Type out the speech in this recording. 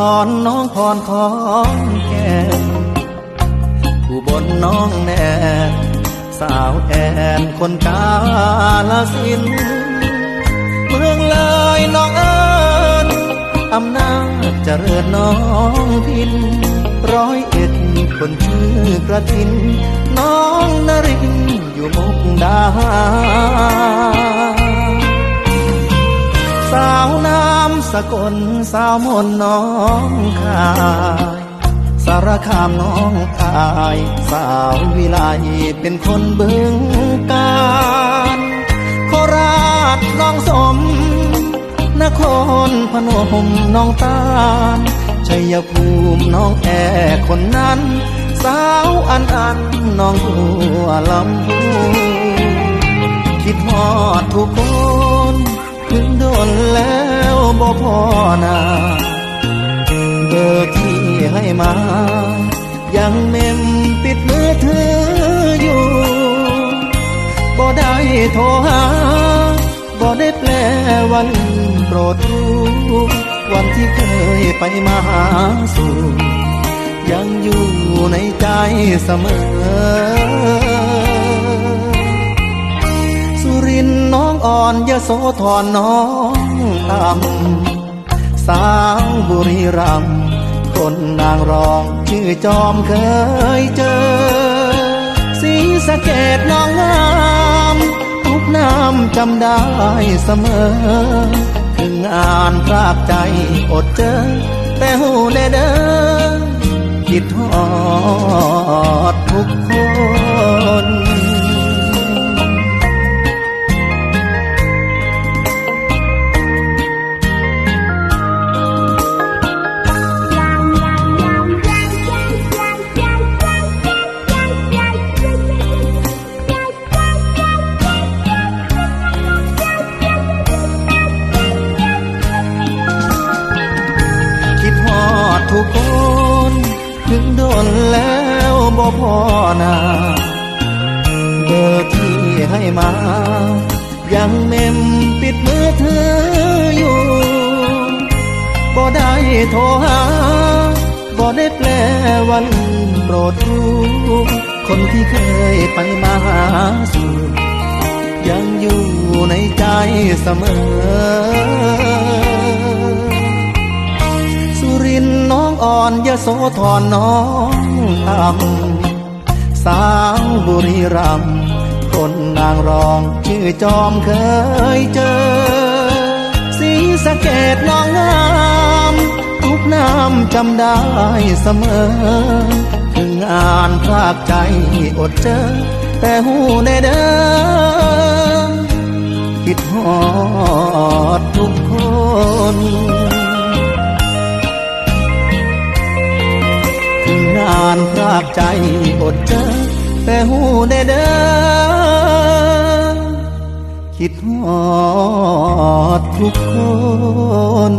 อุดรน้องพรของแก่นอุบลน้องแนนสาวแอนคนกาลสิน เมืองเลยน้องเอิญอำนาจเจริญน้องพิน ร้อยเอ็ดคนชื่อกระทิน น้องนรินอยู่มุกดา สาวน้ำ สกลสาวมนน้องคายสารคามน้องอาย สาววิไลเป็นคนบึงการโคราชน้องสม นครพนมน้องตาลชัยภูมิน้องแอคนนั้น สาวอันอันน้องหัวลำพูคิดฮอดทุกคน ถึงโดนแล้วบ่พอนาเบอร์ที่ให้มา ยังเมมปิดมือถืออยู่บ่ได้โทรหาบ่ได้แปลวันโปรดรู้วันที่เคยไปมาหาสู่ยังอยู่ในใจเสมอ น้องอ่อนยโสธรน้องต่ำสาวบุรีรัมย์คนนางรองชื่อจอมเคยเจอ สีสะเกดน้องงามทุกน้ำจำได้เสมอ ถึงอ่านพรากใจอดเจอ แต่หูแน่เด้อคิดฮอดทุกคน พอนาเบอร์ที่ให้มา ยังเมมปิดมือถืออยู่บ่ได้โทรหาบ่ได้แปลวันโปรดรู้คนที่เคยไปมาหาสู่ยังอยู่ในใจเสมอสุรินทร์น้องอ่อนยโสธรน้องต่ำ สาวบุรีรัมย์คนนางรองชื่อจอมเคยเจอ สีสะเกดน้องงามทุกน้ำจำได้เสมอ ถึงอ่านพรากใจอดเจอ แต่หูในเด้อคิดฮอดทุกคนานพรากใจอดเจอแต่หูได้เด้อคิดหอดทุกคน